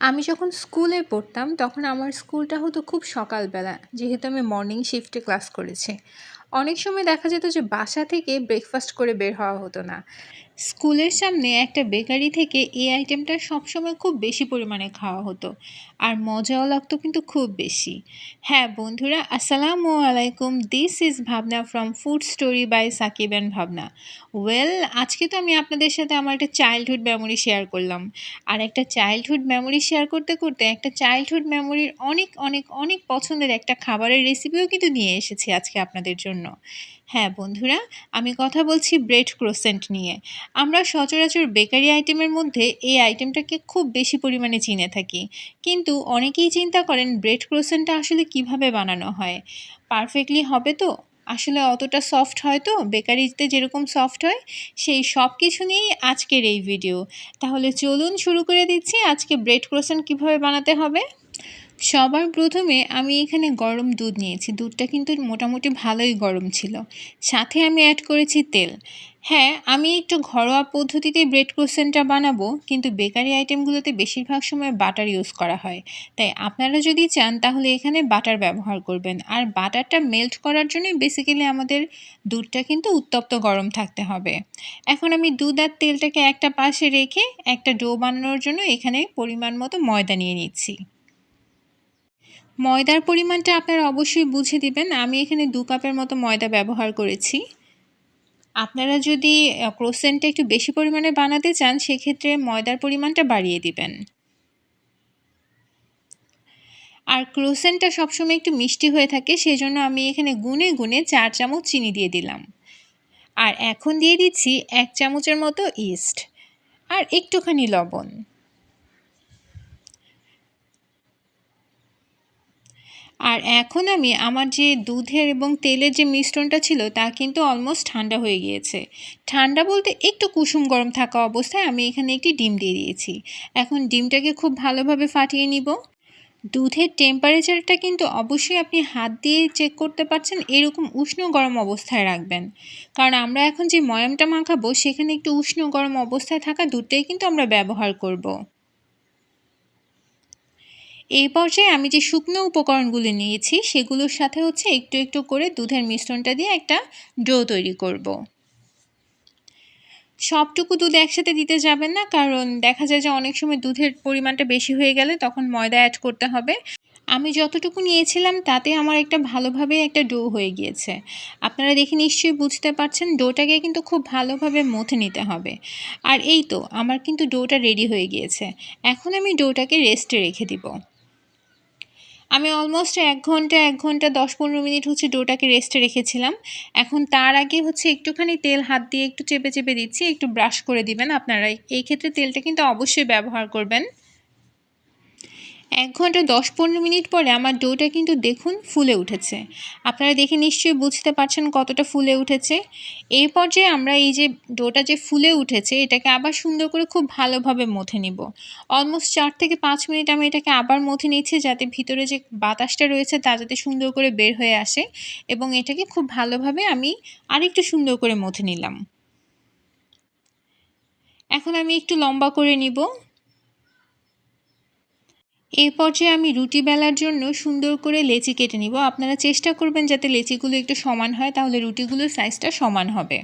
আমি যখন স্কুলে পড়তাম, তখন আমার স্কুলটা হতো খুব সকালবেলা। যেহেতু আমি মর্নিং শিফটে ক্লাস করেছি। অনেক সময় দেখা যেত যে বাসা থেকে ব্রেকফাস্ট করে বের হওয়া হতো না। স্কুলের সামনে একটা বেকারি থেকে এই আইটেমটা সবসময় খুব বেশি পরিমাণে খাওয়া হতো। আর মজাও লাগতো কিন্তু খুব বেশি। হ্যাঁ বন্ধুরা, আসসালামু আলাইকুম। This is Bhabna from food story by Sakib and Bhabna well আজকে তো আমি আপনাদের সাথে আমার একটা চাইল্ডহুড মেমোরি শেয়ার করলাম। আর একটা চাইল্ডহুড মেমোরি শেয়ার করতে করতে একটা চাইল্ডহুড মেমোরির অনেক অনেক অনেক পছন্দের একটা খাবারের রেসিপিও কিন্তু নিয়ে এসেছি আজকে আপনাদের জন্য। হ্যাঁ বন্ধুরা, আমি কথা বলছি ব্রেড ক্রোসেন্ট নিয়ে। আমরা সচরাচর বেকারি আইটেমের মধ্যে এই আইটেমটাকে খুব বেশি পরিমাণে চিনে থাকি। কিন্তু অনেকেই চিন্তা করেন ব্রেড ক্রোসেন্টটা আসলে কীভাবে বানানো হয়। পারফেক্টলি হবে তো? আসলে অতটা সফট হয় তো? বেকারিতে যেরকম সফট হয়, সেই সব কিছু নিয়েই আজকের এই ভিডিও। তাহলে চলুন শুরু করে দিচ্ছি আজকে ব্রেড ক্রোসেন্ট কীভাবে বানাতে হবে। সবার প্রথমে আমি এখানে গরম দুধ নিয়েছি। দুধটা কিন্তু মোটামুটি ভালোই গরম ছিল। সাথে আমি অ্যাড করেছি তেল। হ্যাঁ আমি একটু ঘরোয়া পদ্ধতিতে ব্রেড ক্রোসেন্টটা বানাবো, কিন্তু বেকারি আইটেমগুলোতে বেশিরভাগ সময় বাটার ইউজ করা হয়। তাই আপনারা যদি চান, তাহলে এখানে বাটার ব্যবহার করবেন। আর বাটারটা মেল্ট করার জন্যই বেসিক্যালি আমাদের দুধটা কিন্তু উত্তপ্ত গরম থাকতে হবে। এখন আমি দুধ আর তেলটাকে একটা পাশে রেখে একটা ডো বানানোর জন্য এখানে পরিমাণ মতো ময়দা নিয়ে নিচ্ছি। ময়দার পরিমাণটা আপনারা অবশ্যই বুঝে দিবেন। আমি এখানে দু কাপের মতো ময়দা ব্যবহার করেছি। আপনারা যদি ক্রোসেন্টটা একটু বেশি পরিমাণে বানাতে চান, সেক্ষেত্রে ময়দার পরিমাণটা বাড়িয়ে দিবেন। আর ক্রোসেন্টটা সবসময় একটু মিষ্টি হয়ে থাকে সেই জন্য আমি এখানে গুনে গুনে চার চামচ চিনি দিয়ে দিলাম। আর এখন দিয়ে দিচ্ছি এক চামচের মতো ইস্ট। আর একটুখানি লবণ। আর এখন আমি আমার যে দুধের এবং তেলের যে মিশ্রণটা ছিল তা কিন্তু অলমোস্ট ঠান্ডা হয়ে গিয়েছে। ঠান্ডা বলতে একটু কুসুম গরম থাকা অবস্থায় আমি এখানে একটি ডিম দিয়ে দিয়েছি। এখন ডিমটাকে খুব ভালোভাবে ফাটিয়ে নিব। দুধের টেম্পারেচারটা কিন্তু অবশ্যই আপনি হাত দিয়ে চেক করতে পারছেন, এরকম উষ্ণ গরম অবস্থায় রাখবেন। কারণ আমরা এখন যে ময়ামটা মাখাবো, সেখানে একটু উষ্ণ গরম অবস্থায় থাকা দুধটাই কিন্তু আমরা ব্যবহার করব। এই পর্যায়ে আমি যে শুকনো উপকরণগুলি নিয়েছি, সেগুলোর সাথে হচ্ছে একটু একটু করে দুধের মিশ্রণটা দিয়ে একটা ডো তৈরি করব। সবটুকু দুধ একসাথে দিতে যাবেন না, কারণ দেখা যায় যে অনেক সময় দুধের পরিমাণটা বেশি হয়ে গেলে তখন ময়দা অ্যাড করতে হবে। আমি যতটুকু নিয়েছিলাম, তাতে আমার একটা ভালোভাবে একটা ডো হয়ে গিয়েছে। আপনারা দেখে নিশ্চয়ই বুঝতে পারছেন, ডোটাকে কিন্তু খুব ভালোভাবে মথে নিতে হবে। আর এই তো, আমার কিন্তু ডোটা রেডি হয়ে গিয়েছে। এখন আমি ডোটাকে রেস্টে রেখে দিব। আমি অলমোস্ট এক ঘণ্টা এক ঘণ্টা, দশ পনেরো মিনিট হচ্ছে ডোটাকে রেস্টে রেখেছিলাম। এখন তার আগে হচ্ছে একটুখানি তেল হাত দিয়ে একটু চেপে চেপে দিচ্ছি, একটু ব্রাশ করে দিবেন আপনারা। এই ক্ষেত্রে তেলটা কিন্তু অবশ্যই ব্যবহার করবেন। এক ঘণ্টা দশ পনেরো মিনিট পরে আমার ডোটা কিন্তু দেখুন ফুলে উঠেছে। আপনারা দেখে নিশ্চয়ই বুঝতে পারছেন কতটা ফুলে উঠেছে। এই পর্যায়ে আমরা এই যে ডোটা যে ফুলে উঠেছে, এটাকে আবার সুন্দর করে খুব ভালোভাবে মথে নিব। অলমোস্ট চার থেকে পাঁচ মিনিট আমি এটাকে আবার মথে নিচ্ছি যাতে ভিতরে যে বাতাসটা রয়েছে তা যাতে সুন্দর করে বের হয়ে আসে এবং এটাকে খুব ভালোভাবে আমি আরেকটু সুন্দর করে মথে নিলাম। এখন আমি একটু লম্বা করে নিব। এই পর্যায়ে আমি রুটি বেলার জন্য সুন্দর করে লেচি কেটে নিব। আপনারা চেষ্টা করবেন যাতে লেচিগুলো একটু সমান হয়, তাহলে রুটিগুলোর সাইজটা সমান হবে।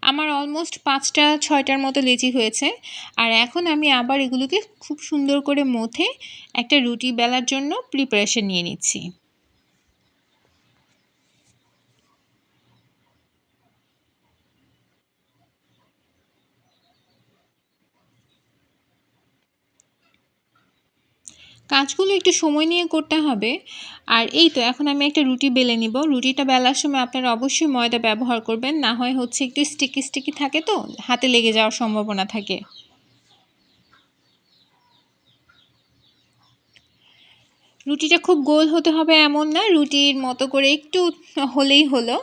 আমার অলমোস্ট পাঁচটা, ছয়টার মতো লেচি হয়েছে। আর এখন আমি আবার এগুলোকে খুব সুন্দর করে মথে একটা রুটি বেলার জন্য প্রিপারেশন নিয়ে নিচ্ছি। কাজগুলো একটু সময় নিয়ে করতে হবে। আর এই তো, এখন আমি একটা রুটি বেলে নিব। রুটিটা বেলার সময় আপনারা অবশ্যই ময়দা ব্যবহার করবেন, না হয় হচ্ছে একটু স্টিকি স্টিকি থাকে তো, হাতে লেগে যাওয়ার সম্ভাবনা থাকে। রুটিটা খুব গোল হতে হবে এমন না, রুটির মতো করে একটু হলেই হলো।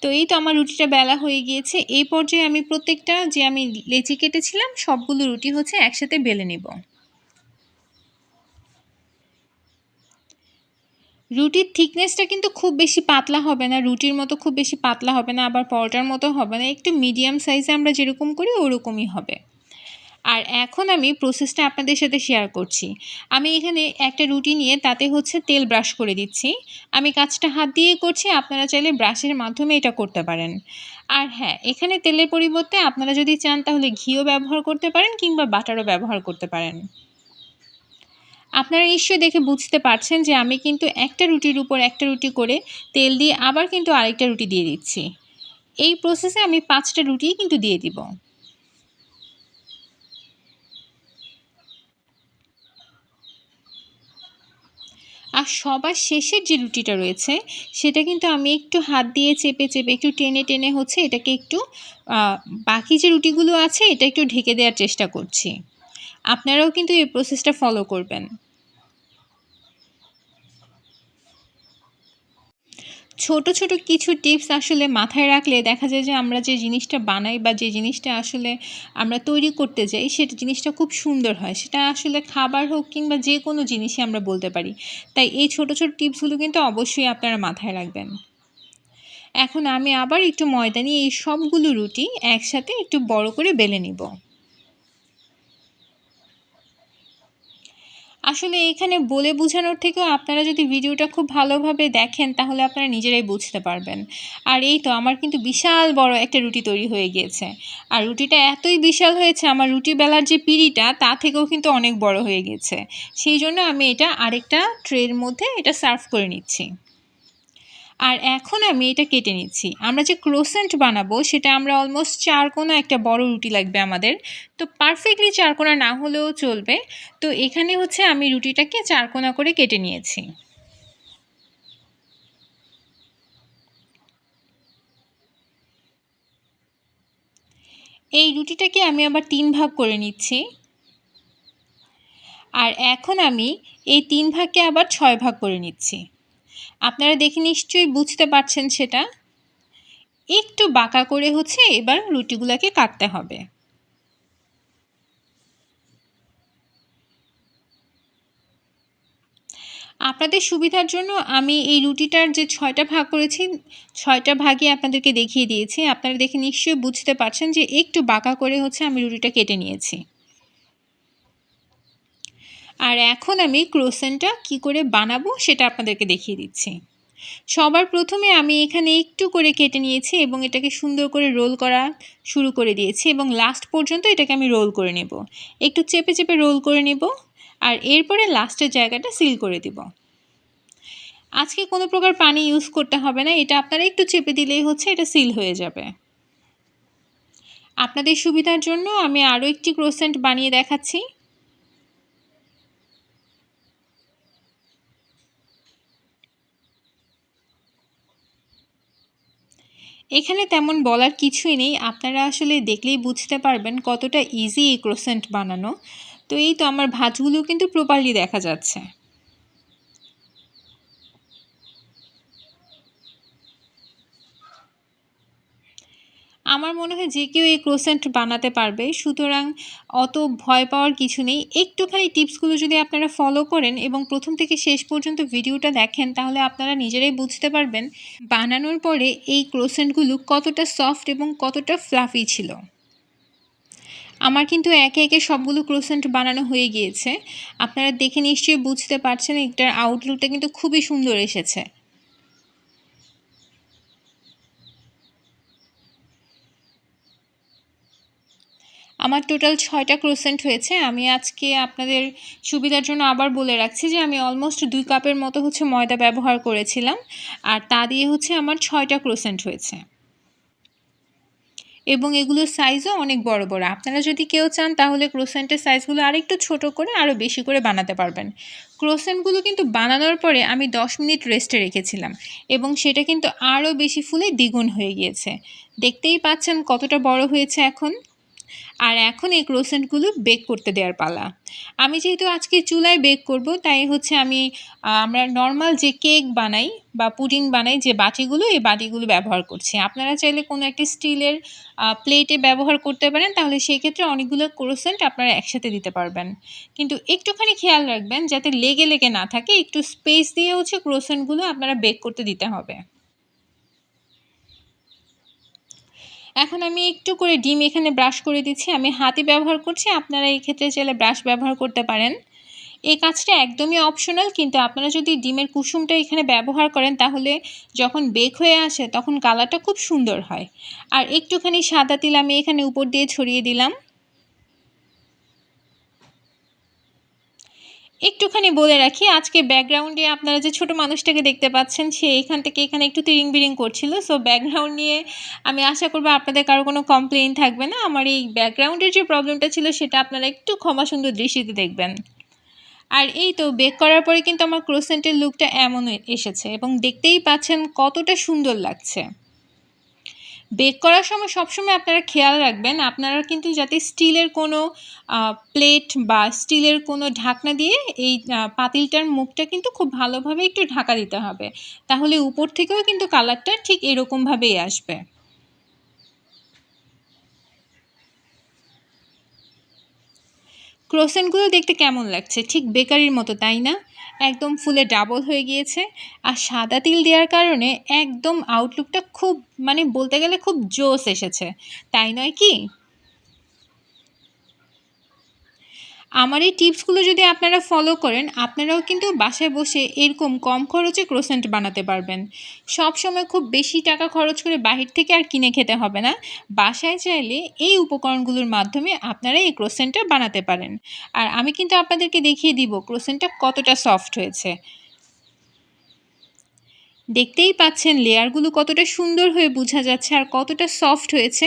তো এই তো আমার রুটিটা বেলা হয়ে গিয়েছে। এই পর্যায়ে আমি প্রত্যেকটা যে আমি লেচি কেটেছিলাম, সবগুলো রুটি হচ্ছে একসাথে বেলে নেব। রুটির থিকনেসটা কিন্তু খুব বেশি পাতলা হবে না, রুটির মতো খুব বেশি পাতলা হবে না, আবার পরোটার মতো হবে না, একটু মিডিয়াম সাইজে আমরা যেরকম করি ওরকমই হবে। আর এখন আমি প্রসেসটা আপনাদের সাথে শেয়ার করছি। আমি এখানে একটা রুটি নিয়ে তাতে হচ্ছে তেল ব্রাশ করে দিচ্ছি। আমি কাজটা হাত দিয়ে করছি, আপনারা চাইলে ব্রাশের মাধ্যমে এটা করতে পারেন। আর হ্যাঁ এখানে তেলের পরিবর্তে আপনারা যদি চান তাহলে ঘিও ব্যবহার করতে পারেন কিংবা বাটারও ব্যবহার করতে পারেন। আপনারা নিশ্চয়ই দেখে বুঝতে পারছেন যে আমি কিন্তু একটা রুটির উপর একটা রুটি করে তেল দিয়ে আবার কিন্তু আরেকটা রুটি দিয়ে দিচ্ছি। এই প্রসেসে আমি পাঁচটা রুটিই কিন্তু দিয়ে দিব। আর সবার শেষের যে রুটিটা রয়েছে, সেটা কিন্তু আমি একটু হাত দিয়ে চেপে চেপে একটু টেনে টেনে হচ্ছে এটাকে একটু বাকি যে রুটিগুলো আছে, এটা একটু ঢেকে দেওয়ার চেষ্টা করছি। আপনারাও কিন্তু এই প্রসেসটা ফলো করবেন। ছোট ছোট কিছু টিপস আসলে মাথায় রাখলে দেখা যায় যে আমরা যে জিনিসটা বানাই বা যে জিনিসটা আসলে আমরা তৈরি করতে যাই, সেটা জিনিসটা খুব সুন্দর হয়। সেটা আসলে খাবার হোক কিংবা যে কোনো জিনিসই আমরা বলতে পারি। তাই এই ছোট ছোট টিপসগুলো কিন্তু অবশ্যই আপনারা মাথায় রাখবেন। এখন আমি আবার একটু ময়দা নিয়ে এই সবগুলো রুটি একসাথে একটু বড় করে বেলে নিব। আসলে এখানে বলে বোঝানোর থেকেও আপনারা যদি ভিডিওটা খুব ভালোভাবে দেখেন, তাহলে আপনারা নিজেরাই বুঝতে পারবেন। আর এই তো আমার কিন্তু বিশাল বড় একটা রুটি তৈরি হয়ে গিয়েছে। আর রুটিটা এতই বিশাল হয়েছে, আমার রুটি বেলার যে পিড়িটা, তা থেকেও কিন্তু অনেক বড় হয়ে গেছে সেই জন্য আমি এটা আরেকটা ট্রের মধ্যে এটা সার্ভ করে নিচ্ছি। আর এখন আমি এটা কেটে নিচ্ছি। আমরা যে ক্রোসেন্ট বানাবো, সেটা আমরা অলমোস্ট চার কোনা একটা বড় রুটি লাগবে আমাদের। তো পারফেক্টলি চার কোনা না হলেও চলবে। তো এখানে হচ্ছে আমি রুটিটাকে চার কোনা করে কেটে নিয়েছি। এই রুটিটাকে আমি আবার তিন ভাগ করে নিচ্ছি। আর এখন আমি এই তিন ভাগকে আবার ছয় ভাগ করে নিচ্ছি। আপনারা দেখে নিশ্চয়ই বুঝতে পারছেন সেটা। একটু বাঁকা করে হচ্ছে এবার রুটিগুলোকে কাটতে হবে। আপনাদের সুবিধার জন্য আমি এই রুটিটার যে ছয়টা ভাগ করেছি, ছয়টা ভাগে আপনাদেরকে দেখিয়ে দিয়েছি। আপনারা দেখে নিশ্চয়ই বুঝতে পারছেন যে একটু বাঁকা করে হচ্ছে আমি রুটিটা কেটে নিয়েছি। আর এখন আমি ক্রোসেনটা কি করে বানাবো সেটা আপনাদেরকে দেখিয়ে দিচ্ছি। সবার প্রথমে আমি এখানে একটু করে কেটে নিয়েছি এবং এটাকে সুন্দর করে রোল করা শুরু করে দিয়েছি এবং লাস্ট পর্যন্ত এটাকে আমি রোল করে নেব। একটু চেপে চেপে রোল করে নেব আর এরপরে লাস্টের জায়গাটা সিল করে দিব। আজকে কোনো প্রকার পানি ইউজ করতে হবে না, এটা আপনারা একটু চেপে দিলেই হচ্ছে, এটা সিল হয়ে যাবে। আপনাদের সুবিধার জন্য আমি আরও একটি ক্রোসেন্ট বানিয়ে দেখাচ্ছি। এখানে তেমন বলার কিছুই নেই। আপনারা আসলে দেখলেই বুঝতে পারবেন কতটা ইজি এই ক্রোসেন্ট বানানো। তো এই তো আমার ভাজগুলো কিন্তু প্রপারলি দেখা যাচ্ছে। আমার মনে হয় যে কেউ এই ক্রোসেন্ট বানাতে পারবে। সুতরাং অত ভয় পাওয়ার কিছু নেই। একটুখানি টিপসগুলো যদি আপনারা ফলো করেন এবং প্রথম থেকে শেষ পর্যন্ত ভিডিওটা দেখেন, তাহলে আপনারা নিজেরাই বুঝতে পারবেন বানানোর পরে এই ক্রোসেন্টগুলো কতটা সফট এবং কতটা ফ্লাফি ছিল। আমার কিন্তু একে একে সবগুলো ক্রোসেন্ট বানানো হয়ে গিয়েছে। আপনারা দেখে নিশ্চয়ই বুঝতে পারছেন, এটার আউটলুকটা কিন্তু খুবই সুন্দর এসেছে। আমার টোটাল ছয়টা ক্রোসেন্ট হয়েছে। আমি আজকে আপনাদের সুবিধার জন্য আবার বলে রাখছি যে, আমি অলমোস্ট দুই কাপের মতো হচ্ছে ময়দা ব্যবহার করেছিলাম। আর তা দিয়ে হচ্ছে আমার ছয়টা ক্রোসেন্ট হয়েছে। এবং এগুলোর সাইজও অনেক বড় বড়। আপনারা যদি কেউ চান, তাহলে ক্রোসেন্টের সাইজগুলো আরেকটু ছোট করে আরও বেশি করে বানাতে পারবেন। ক্রোসেন্টগুলো কিন্তু বানানোর পরে আমি দশ মিনিট রেস্টে রেখেছিলাম। এবং সেটা কিন্তু আরও বেশি ফুলে দ্বিগুণ হয়ে গিয়েছে। দেখতেই পাচ্ছেন কতটা বড় হয়েছে এখন। আর এখন এই ক্রোসেন্টগুলো বেক করতে দেওয়ার পালা। আমি যেহেতু আজকে চুলায় বেক করব, তাই হচ্ছে আমি আমরা নর্মাল যে কেক বানাই বা পুডিং বানাই যে বাটিগুলো, এই বাটিগুলো ব্যবহার করছি। আপনারা চাইলে কোনো একটি স্টিলের প্লেটে ব্যবহার করতে পারেন, তাহলে সেই ক্ষেত্রে অনেকগুলো ক্রোসেন্ট আপনারা একসাথে দিতে পারবেন। কিন্তু একটুখানি খেয়াল রাখবেন, যাতে লেগে লেগে না থাকে, একটু স্পেস দিয়ে হচ্ছে ক্রোসেন্টগুলো আপনারা বেক করতে দিতে হবে। এখন আমি একটু করে ডিম এখানে ব্রাশ করে দিচ্ছি। আমি হাতে ব্যবহার করছি, আপনারা এই ক্ষেত্রে চাইলে ব্রাশ ব্যবহার করতে পারেন। এই কাজটা একদমই অপশনাল কিন্তু আপনারা যদি ডিমের কুসুমটা এখানে ব্যবহার করেন, তাহলে যখন বেক হয়ে আসে, তখন কালারটা খুব সুন্দর হয়। আর একটুখানি সাদা তিল আমি এখানে উপর দিয়ে ছড়িয়ে দিলাম। একটুখানি বলে রাখি, আজকে ব্যাকগ্রাউন্ডে আপনারা যে ছোট মানুষটাকে দেখতে পাচ্ছেন, সে এখান থেকে এখানে একটু তিরিং বিরিং করছিল। সো ব্যাকগ্রাউন্ড নিয়ে আমি আশা করব আপনাদের কারও কোনো কমপ্লেন থাকবে না। আমার এই ব্যাকগ্রাউন্ডের যে প্রবলেমটা ছিল, সেটা আপনারা একটু ক্ষমা সুন্দর দৃষ্টিতে দেখবেন। আর এই তো বেক করার পরে কিন্তু আমার ক্রোসেন্টের লুকটা এমন এসেছে এবং দেখতেই পাচ্ছেন কতটা সুন্দর লাগছে। বেক করার সময় সবসময় আপনারা খেয়াল রাখবেন, আপনারা কিন্তু যাতে স্টিলের কোনো প্লেট বা স্টিলের কোনো ঢাকনা দিয়ে এই পাতিলটার মুখটা কিন্তু খুব ভালোভাবে একটু ঢাকা দিতে হবে। তাহলে উপর থেকেও কিন্তু কালারটা ঠিক এরকমভাবেই আসবে। ক্রোসেন্টগুলো দেখতে কেমন লাগছে? ঠিক বেকারির মতো, তাই না? একদম ফুলে ডাবল হয়ে গিয়েছে। আর সাদা তিল দেওয়ার কারণে একদম আউটলুকটা খুব মানে বলতে গেলে খুব জোস এসেছে। তাই নয় কি? আমার এই টিপসগুলো যদি আপনারা ফলো করেন, আপনারাও কিন্তু বাসায় বসে এরকম কম খরচে ক্রোসেন্ট বানাতে পারবেন। সব সময় খুব বেশি টাকা খরচ করে বাহির থেকে আর কিনে খেতে হবে না। বাসায় চাইলে এই উপকরণগুলোর মাধ্যমে আপনারা এই ক্রোসেন্টটা বানাতে পারেন। আর আমি কিন্তু আপনাদেরকে দেখিয়ে দিব ক্রোসেন্টটা কতটা সফট হয়েছে। দেখতেই পাচ্ছেন লেয়ারগুলো কতটা সুন্দর হয়ে বোঝা যাচ্ছে আর কতটা সফট হয়েছে।